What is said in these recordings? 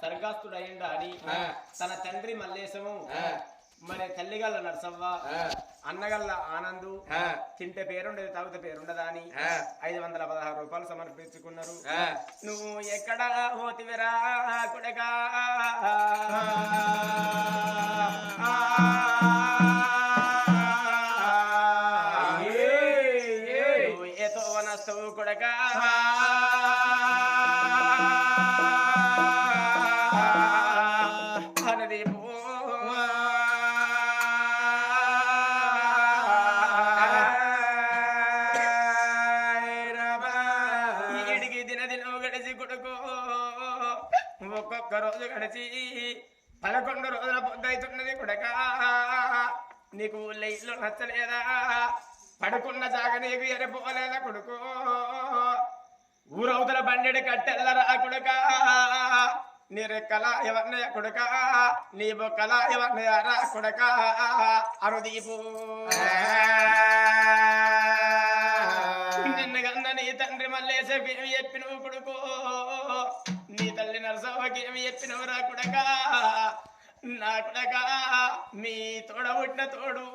స్వర్గాస్తుడు అయిందా అని తన తండ్రి మల్లేశము మరి తల్లిగల్ల నరసవ్వ అన్నగల్ల ఆనందు తింటే పేరుండదు తాగితే పేరుండదా అని ఐదు వందల పదహారు రూపాయలు సమర్పించుకున్నారు. నువ్వు ఎక్కడ పోతివిరా కొడగా అనది ఈడికి దినదినం గడిచి కొడుకో ఒక్కొక్క రోజు గడిచి పదకొండు రోజుల పొద్దుతున్నది కొడక నీకు ఊళ్ళో ఇల్లు నచ్చలేదా పడుకున్న జాగ నీకు ఎరపోలేదా కొడుకో ఊరవతల బండెడు కట్టెల్లరా కొడుకా. నీ రెక్కల ఎవరినయ కొడుక నీ బొక్కల ఎవరినయారా కొడుక. అరుదీపు. నిన్నగన్న నీ తండ్రి మల్లేసకి చెప్పి చెప్పినవు కొడుకు. నీ తల్లి నరసవ్వకి ఏమి చెప్పినవు రా కొడక. నా కొడక మీ తోడ పుట్టిన తోడు.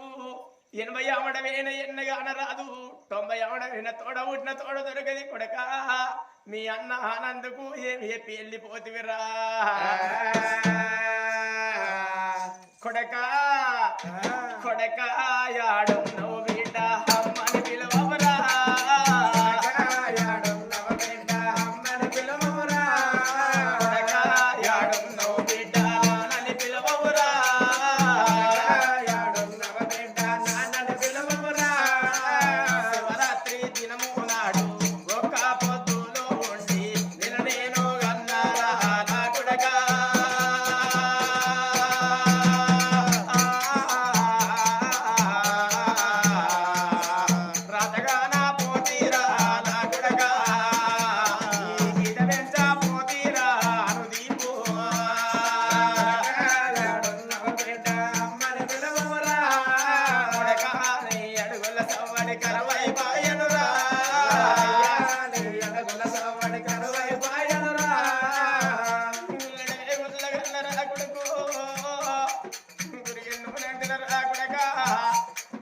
ఎనభై ఆమడమైన ఎన్నగాన రాదు తొంభై ఆమడమైన తోడ పుట్టిన తోడ దొరకది కొడక. మీ అన్న ఆనందుకు ఏమి చెప్పి వెళ్ళిపోతివిరా. కొడక కొడక యాడున్నవు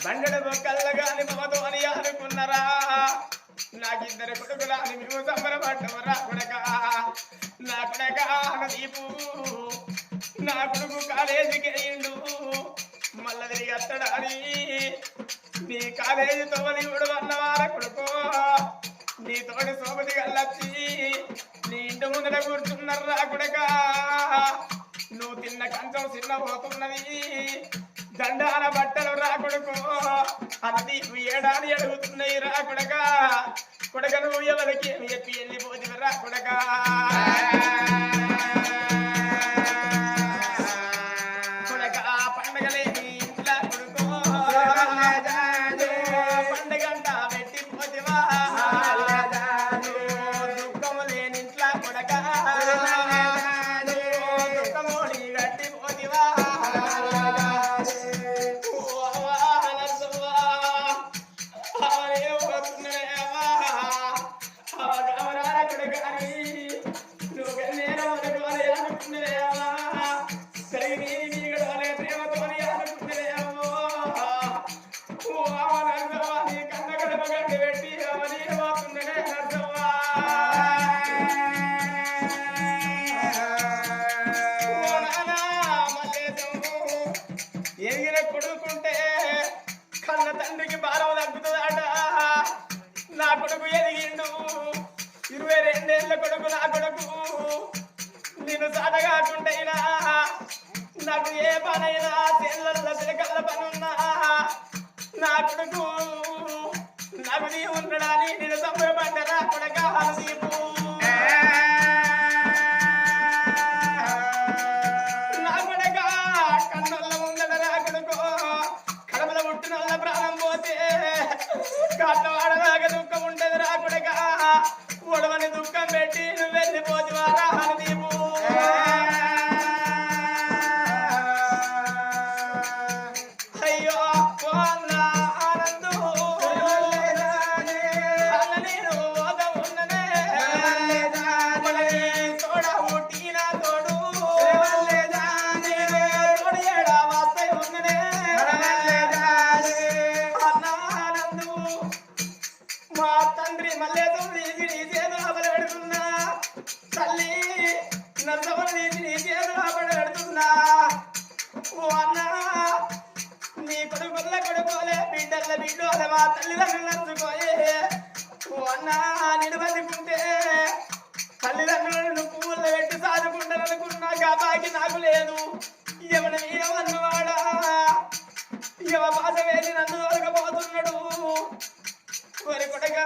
బండెడు బొక్కల్ల గాని మమతో అని అనుకున్నారా? నాకిద్దరు కొడుకులా అని మేము సంబరపడ్డవరా కొడకా. నా కొడక దీపు నా కొడుకు కాలేజీకి అయ్యిండు. మల్ల తిరిగి అత్తడాని. నీ కాలేజీ తోని కూడా అన్నవార కొడుకో. నీ తోటి సోపతి గల్లచ్చి. నీ ఇంటి ముందర కూర్చున్నారా కొడకా? నువ్వు తిన్న కంచం చిన్న పోతున్నది దండాల బట్టలు రా నీకు ఏడాది అడుగుతున్నాయి రా కొడక. కొడక ఎవరికి ఏమి చెప్పి వెళ్ళిపోతుంది రా కొడక. కొడక నా నిరసం మా తల్లిదండ్రులు నచ్చుకోయే ఓ అన్నా నిలబడుకుంటే తల్లిదండ్రులను పువ్వుల్లో పెట్టి సాదుకుంటారనుకున్నా గాబాకి నాకు లేదు ఎవరి ఏమన్నవాడా ఇవ బాధ వేసి నన్ను దొరకపోతున్నాడు ఒరి కొడగా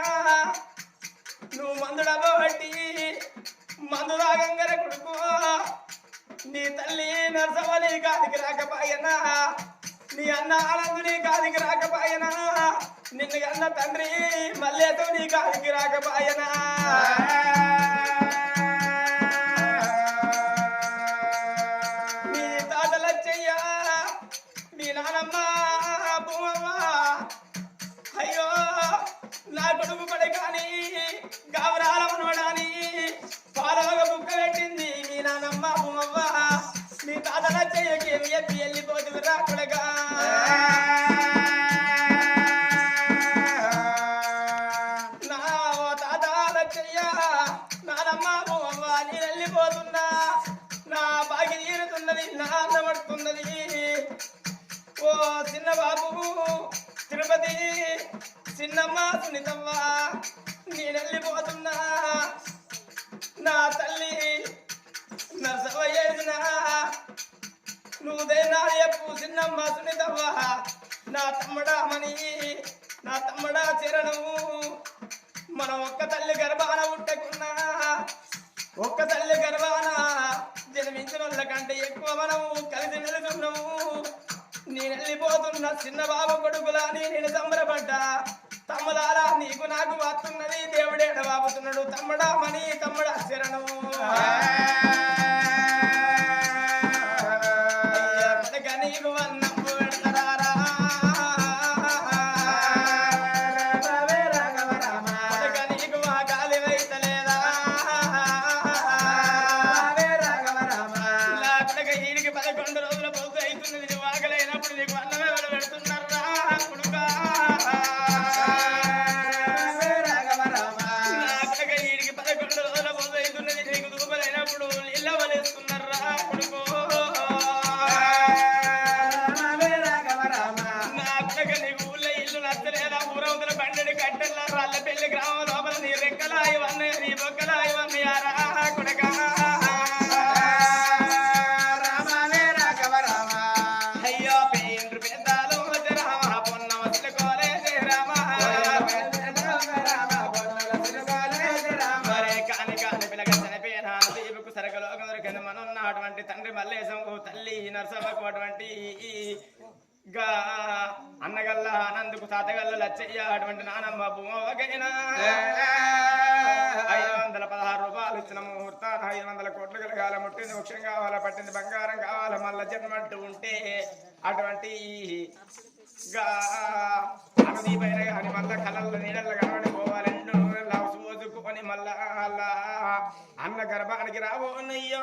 నువ్వు మందు డబ్బట్టి మందు రాగంగర కొడుకు నీ తల్లి నరసవ నీ కాదికి రాకపోయినా నీ అన్న ఆనందు నీ కాదికి రాకపోయినా నిన్ను అన్న తండ్రి మల్లేతో నీ కాదికి రాకపోయినా? మీ తాతల చెయ్య మీ నానమ్మ భూమమ్మ అయ్యో నా కొడుకు పడే కానీ గావరాల చిన్నమ్మ సునీతమ్మ నేనల్లి వెళ్ళిపోతున్నా నా తల్లి నర్సవ ఏడిన నువ్వు దేనా చెప్పు చిన్నమ్మ సునీతమ్మ. నా తమ్ముడా మని నా తమ్ముడా చిరణము. మనం ఒక్క తల్లి గర్భాన పుట్టకున్నా. ఒక్క తల్లి గర్భాన జన్మించిన వాళ్ళ కంటే ఎక్కువ మనము. వెళ్ళిపోతున్న చిన్న బాబు కొడుకులని నేను సంబరపడ్డా. తమ్ములారా నీకు నాకు వస్తున్నది దేవుడేడ బాబుతున్నాడు తమ్ముడా మణి తమ్ముడా శరణు. తల్లి నరసమ్మకు అటువంటి గా అన్నగల్ల ఆనందకు తాతగల్ల లచ్చయ్య అటువంటి నానమ్మ భూమవగైనా ఐదు వందల పదహారు రూపాయలు ఇచ్చిన ముహూర్తాన్ని ఐదు వందల కోట్లు కలగాల ముట్టింది వృక్షం కావాలా పట్టింది బంగారం కావాలా మళ్ళా జన్మంటూ ఉంటే అటువంటి గా అనుదీపైన కానీ మళ్ళా కళల్లో నీడల్లో కనబడి పోవాలి మళ్ళా అన్న గర్భానికి రాబోనయ్యో